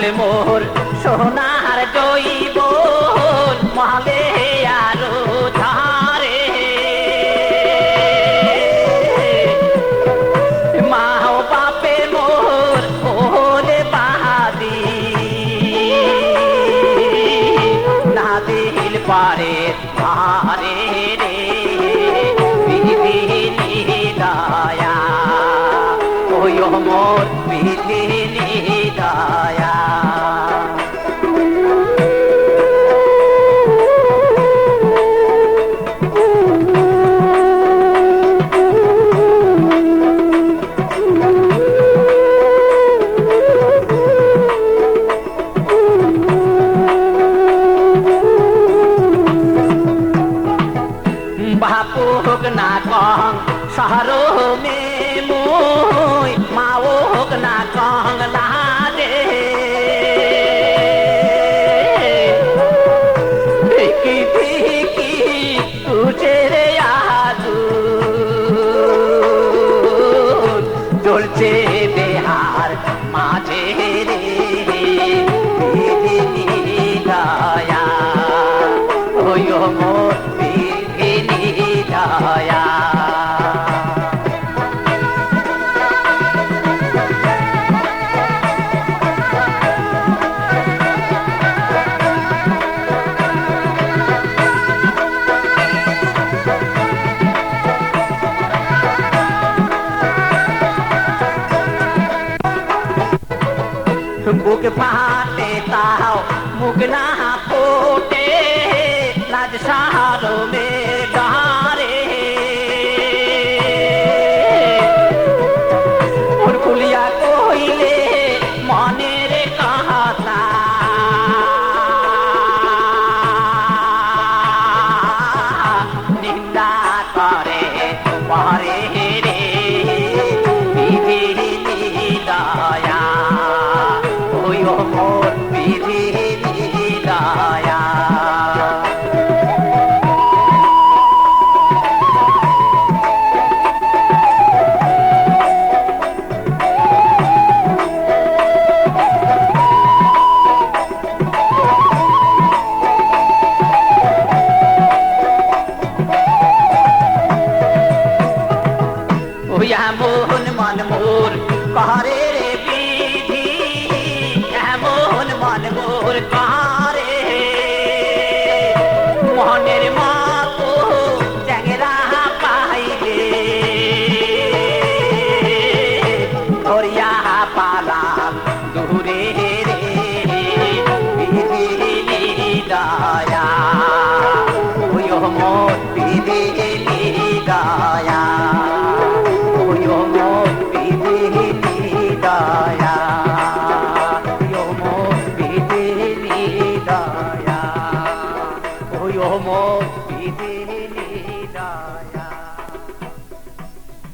পোলে মোর সোনার জৈব মহালে আরও ধারে মা বাপে মোর ওলে বাহাদি না দিল পারে আরে রে দয়া। ওই মোর বিধিনি দয়া। বাপু হোক না কং শহরো মে মুই মাও হোক না কং লাদে বুক পাতে তাও, মুখ না ফোটে। লাজ সাহারো মে ডারে। ওর কুলিয়া কইলে মনের কাহাতা নিন্দা করে পারে কারে রে বিধি এমন মন মোর কারে মনের মাতো চ্যাংরা পাইলে। ধরিয়া পালাম দূরে রে বিধিনি দয়া। ওই মোর বিধিনি দয়া। বিধিনি